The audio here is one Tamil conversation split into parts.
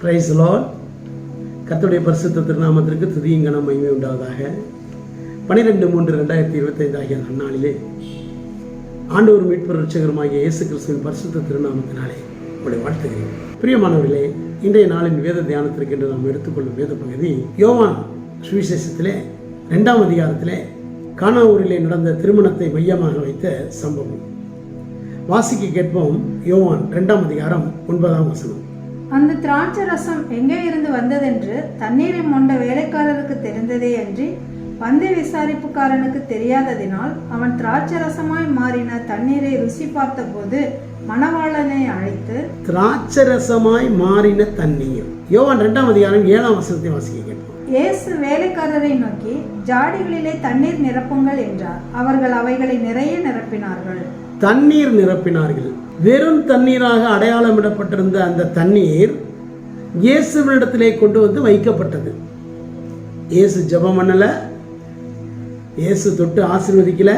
பிரைஸ் லால் கத்துடைய பரிசுத்த திருநாமத்திற்கு துதியங்கனம் மகிமை உண்டாவதாக. பனிரெண்டு மூன்று ரெண்டாயிரத்தி இருபத்தைந்து ஆகிய நன்னாளிலே ஆண்டவர் மீட்பர் ரட்சகருமாகிய இயேசு கிறிஸ்துவின் பரிசுத்த திருநாமத்தினாலே உங்களை வாழ்த்துகிறேன். பிரியமானவர்களே இன்றைய நாளின் வேத தியானத்திற்கு என்று நாம் எடுத்துக்கொள்ளும் வேத பகுதி யோவான் சுவிசேஷத்திலே ரெண்டாம் அதிகாரத்திலே கானாவூரிலே நடந்த திருமணத்தை மையமாக வைத்த சம்பவம். வாசிக்கு கேட்போம் யோவான் ரெண்டாம் அதிகாரம் ஒன்பதாம் வசனம். அந்த திராட்சை ரசம் எங்கே இருந்து வந்ததென்று தண்ணீரை மொண்ட வேலைக்காரருக்கு தெரிந்ததே அன்றி வந்த விசாரிப்புக்காரனுக்கு தெரியாததினால் அவன் திராட்சை ரசமாய் மாறின தண்ணீரை ருசி பார்த்தபோது மணவாளனை அழைத்து திராட்சரசமாய் மாறின தண்ணீர். யோவான் ரெண்டாம் அதிகாரம் ஏழாம் வசனத்தை வாசிக்க இயேசு வேலைக்காரரை நோக்கி ஜாடிகளிலே தண்ணீர் நிரப்புங்கள் என்றார். அவர்கள் அவைகளை நிறைய நிரப்பினார்கள். தண்ணீர் நிரப்பினார்கள். வெறும் தண்ணீராக அடையாளமிடப்பட்டிருந்த அந்த தண்ணீர் இயேசுவினிடத்திலே கொண்டு வந்து வைக்கப்பட்டது. இயேசு ஜபம் பண்ணல. இயேசு தொட்டு ஆசீர்வதிக்கல.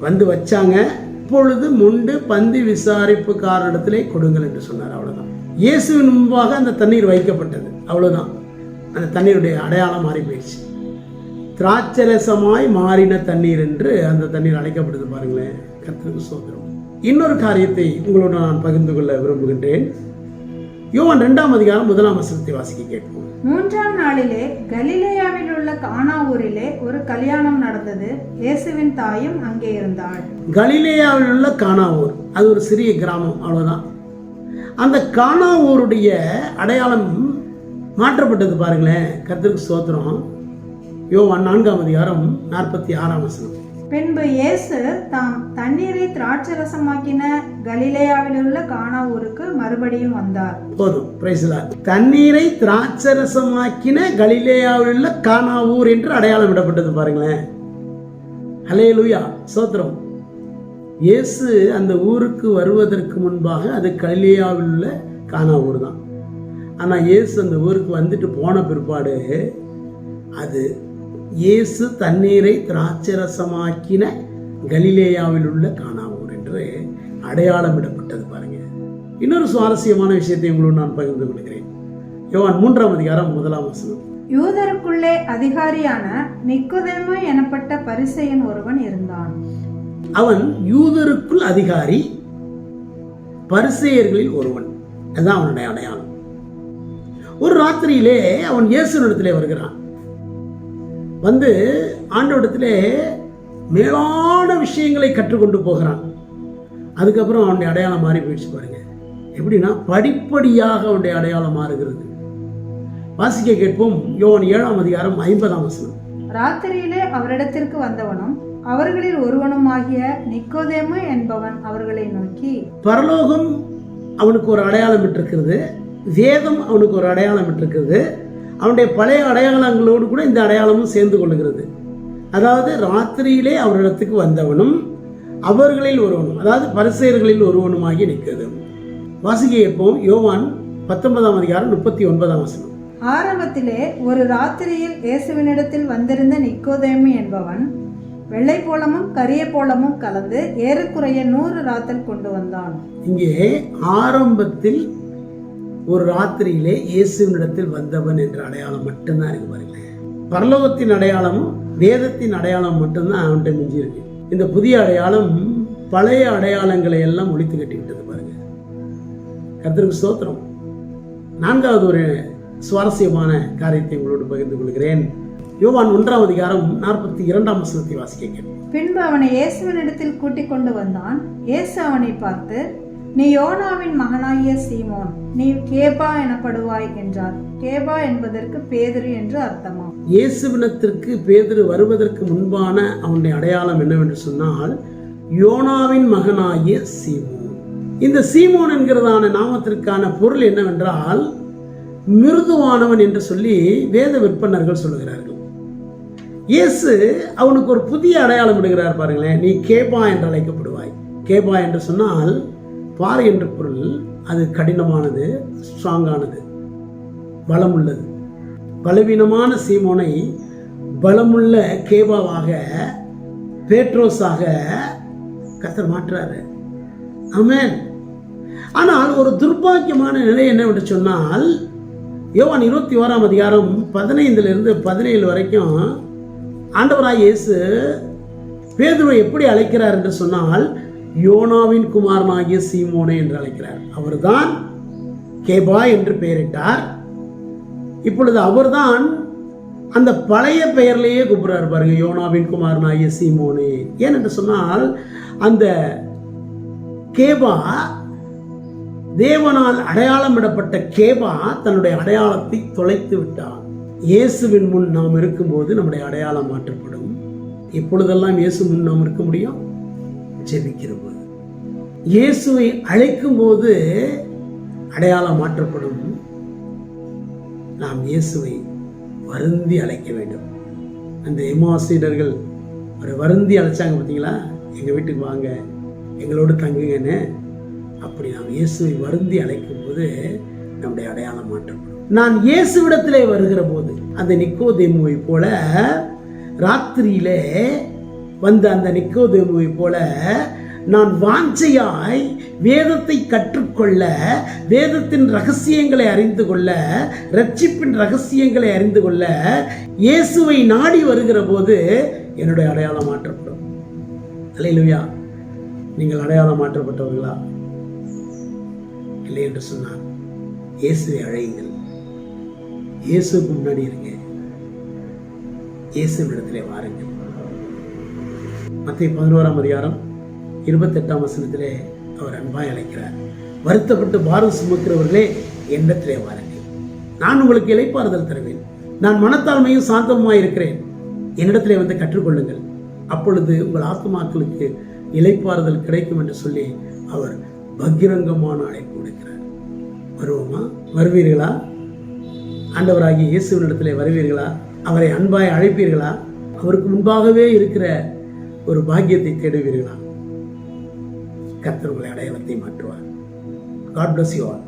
வந்து வச்சாங்க. இப்பொழுது முண்டு பந்தி விசாரிப்புக்காரிடத்திலே கொடுங்கள் என்று சொன்னார். அவ்வளவுதான். இயேசுவின் முன்பாக அந்த தண்ணீர் வைக்கப்பட்டது. அவ்வளவுதான். அந்த தண்ணீருடைய அடையாளம் மாறி போயிடுச்சு. திராட்சரசமாய் மாறின தண்ணீர் என்று அந்த தண்ணீர் அழைக்கப்படுது பாருங்களேன். கர்த்தருக்கு சோதரம் இன்னொரு காரியத்தை உங்களோடு நான் பகிர்ந்து கொள்ள விரும்புகின்றேன். யோவான் ரெண்டாம் அதிகாரம் முதலாம் வசனத்தை வாசிக்க கேட்போம். மூன்றாம் நாளிலே கலிலேயாவில் உள்ள கானா ஊரிலே ஒரு கல்யாணம் நடந்தது. இயேசுவின் தாயும் அங்கே இருந்தாள். கலிலேயாவில் உள்ள கானாவூர் அது ஒரு சிறிய கிராமம். அவ்வளவுதான். அந்த கானாவூருடைய அடையாளம் மாற்றப்பட்டது பாருங்களேன். கர்த்தருக்கு சோத்திரம் யோவான் நான்காம் அதிகாரம் நாற்பத்தி ஆறாம் வசனம். பின்பு இயேசு தாம் தண்ணீரை திராட்சரசமாக்கின கலிலேயாவில் உள்ள கானா ஊருக்கு மறுபடியும் வந்தார். போதும் தண்ணீரை தண்ணீரை திராட்சரசமாக்கின கலிலேயாவில் உள்ள கானாவூர் என்று அடையாளம் விடப்பட்டது பாருங்களேன். ஹலேலுயா சோத்திரம். இயேசு அந்த ஊருக்கு வருவதற்கு முன்பாக அது கலிலேயாவில் உள்ள கானாவூர் தான் ஆனால் இயேசு அந்த ஊருக்கு வந்துட்டு போன பிற்பாடு அது இயேசு தண்ணீரை திராட்சரசமாக்கின கலிலேயாவில் உள்ள கானாவூர் என்று அடையாளமிடப்பட்டது பாருங்க. இன்னொரு சுவாரஸ்யமான விஷயத்தை உங்களோடு நான் பகிர்ந்து கொள்கிறேன். யோவான் மூன்றாம் அதிகாரம் முதலாம் வசனம். யூதருக்குள்ளே அதிகாரியான நிக்கோதேமு எனப்பட்ட பரிசெயன் ஒருவன் இருந்தான். அவன் யூதருக்குள் அதிகாரி பரிசேயர்களில் ஒருவன். அதுதான் அவனுடைய அடையாளம். ஒரு ராத்திரியிலே அவன் இயேசுனிடத்திலே வருகிறான். வந்து ஆண்டவரிடத்திலே மேலான விஷயங்களை கற்றுக்கொண்டு போகிறான். அதுக்கப்புறம் அவனுடைய அடையாளம் மாறி போயிடுச்சு பாருங்க. எப்படின்னா படிப்படியாக அவனுடைய அடையாளம் மாறுகிறது. வாசிக்க கேட்போம் யோவான் ஏழாம் அதிகாரம் ஐம்பதாம் வசனம். ராத்திரியிலே அவரிடத்திற்கு வந்தவனும் அவர்களில் ஒருவனுமாகிய நிக்கோதேமு என்பவன் அவர்களை நோக்கி பரலோகம் அவனுக்கு ஒரு அடையாளம் விட்டிருக்கிறது வேதம் அவனுக்கு ஒரு அடையாளம் விட்டிருக்கிறது அவனுடைய பழைய அடையாளங்களோடு கூட இந்த அடையாளமும் சேர்ந்து கொள்ளுகிறது. அதாவது ராத்திரியிலே அவரிடத்துக்கு வந்தவனும் அவர்களில் ஒருவனும் அதாவது பரிசெயர்களில் ஒருவனுமாகி நிற்கிறது. வாசிக்க யோவான் பத்தொன்பதாம் அதிகாரம் முப்பத்தி ஒன்பதாம் வசனம். ஆரம்பத்திலே ஒரு ராத்திரியில் இயேசுவினிடத்தில் வந்திருந்த நிக்கோதேமு என்பவன் வெள்ளை போலமும் கரிய போலமும் கலந்து ஏறக்குறைய நூறு ராத்தல் கொண்டு வந்தான். இங்கே ஆரம்பத்தில் ஒரு ராத்திரியிலே இயேசுவினிடத்தில் வந்தவன் என்ற அடையாளம் மட்டும்தான் இருக்கு பாருங்களேன். பரலோகத்தின் அடையாளமும் வேதத்தின் அடையாளம் மட்டும்தான் அவன்கிட்ட மிஞ்சி இருக்கு இந்த புதிய அடையாளம் பழைய அடையாளங்களை எல்லாம் ஒழித்து கட்டிவிட்டது பாருங்க. கர்த்தருக்கு ஸ்தோத்திரம். நான்காவது ஒரு சுவாரஸ்யமான காரியத்தை உங்களோடு பகிர்ந்து கொள்கிறேன். யோவான் ஒன்றாம் அதிகாரம் நாற்பத்தி இரண்டாம் வசனத்தை வாசிக்க பின்பு அவனை இயேசுவினிடத்தில் கூட்டிக் கொண்டு வந்தான். இயேசு அவனை பார்த்து நீ யோனாவின் மகனாகிய சீமோன் நீ கேபா எனப்படுவாய் என்றார். கேபா என்பதற்கு பேதுரு என்று அர்த்தமா? இயேசுவினத்திற்கு பேதுரு வருவதற்கு முன்பான அவனுடைய அடையாளம் என்னவென்று சொன்னால் யோனாவின் மகனாகிய சீமோன். இந்த சீமோன் என்கிறதான நாமத்திற்கான பொருள் என்னவென்றால் மிருதுவானவன் என்று சொல்லி வேத விற்பனர்கள் சொல்லுகிறார்கள். இயேசு அவனுக்கு ஒரு புதிய அடையாளம் விடுகிறார் பாருங்களேன். நீ கேபா என்று அழைக்கப்படுவாய். கேபா என்று சொன்னால் பாறை என்ற பொருள் அது கடினமானது ஸ்ட்ராங்கானது பலமுள்ளது. பலவீனமான சீமோனை பலமுள்ள கேபாவாக பேட்ரோஸாக கத்தர் மாற்றுறாரு. அமேன் ஆனால் ஒரு துர்பாக்கியமான நிலை என்னவென்று சொன்னால் யோவான் இருபத்தி ஓராம் அதிகாரம் பதினைந்திலிருந்து பதினேழு வரைக்கும் ஆண்டவராய் இயேசு பேதுருவை எப்படி அழைக்கிறார் என்று சொன்னால் யோனாவின் குமாரனாகிய சீமோனே என்று அழைக்கிறார். அவர்தான் கேபா என்று பெயரிட்டார். இப்பொழுது அவர்தான் அந்த பழைய பெயர்லேயே கூப்பிடுறாரு பாருங்க யோனாவின் குமாரனாகிய சீமோனே. ஏனென்று சொன்னால் அந்த கேபா தேவனால் அடையாளமிடப்பட்ட கேபா தன்னுடைய அடையாளத்தை தொலைத்து விட்டார் இயேசுவின் முன் நாம் இருக்கும்போது நம்முடைய அடையாளம் மாற்றப்படும். எப்பொழுதெல்லாம் இயேசு முன் நாம் இருக்க முடியும்? ஜெபிக்கிற போது இயேசுவை அழைக்கும் போது அடையாளம் மாற்றப்படும். நாம் இயேசுவை வருந்தி அழைக்க வேண்டும். அந்த எமாசீடர்கள் ஒரு வருந்தி அழைச்சாங்க பார்த்தீங்களா? எங்கள் வீட்டுக்கு வாங்க எங்களோடு தங்குங்கன்னு. அப்படி நாம் இயேசுவை வருந்தி அழைக்கும் போது நம்முடைய அடையாளம் மாற்றப்படும். நான் இயேசுவிடத்திலே வருகிற போது அந்த நிக்கோதேமுவை போல ராத்திரியிலே வந்த அந்த நிக்கோதேமுவை போல நான் வாஞ்சையாய் வேதத்தை கற்றுக்கொள்ள வேதத்தின் ரகசியங்களை அறிந்து கொள்ள ரட்சிப்பின் ரகசியங்களை அறிந்து கொள்ள இயேசுவை நாடி வருகிற போது என்னுடைய அடையாளம் மாற்றப்படும். அல்லேலூயா. நீங்கள் அடையாளம் மாற்றப்பட்டவர்களா? இல்லை என்று சொன்னார் இயேசுவை அழையுங்கள். இயேசுக்கு முன்னாடி இருங்க. இயேசுவிடத்திலே வாருங்கள். மத்திய பதினோராம் அதிகாரம் இருபத்தெட்டாம் வசனத்திலே அவர் அன்பாய் அழைக்கிறார். வருத்தப்பட்டு பாரம் சுமக்கிறவர்களே எண்ணத்திலே வாருங்கள். நான் உங்களுக்கு இளைப்பாறுதல் தருவேன். நான் மனத்தாழ்மையும் சாந்தமுமாய் இருக்கிறேன். என்னிடத்திலே வந்து கற்றுக்கொள்ளுங்கள். அப்பொழுது உங்கள் ஆத்மாக்களுக்கு இலைப்பாறுதல் கிடைக்கும் என்று சொல்லி அவர் பகிரங்கமான அழைப்பு விடுக்கிறார். வருவோமா? வருவீர்களா? ஆண்டவராகிய இயேசுவினிடத்திலே வருவீர்களா? அவரை அன்பாய் அழைப்பீர்களா? அவருக்கு முன்பாகவே இருக்கிற ஒரு பாக்கியத்தை தேடுவீர்களா? கத்தர் உங்களை அடையாளத்தை மாற்றுவார். God bless you all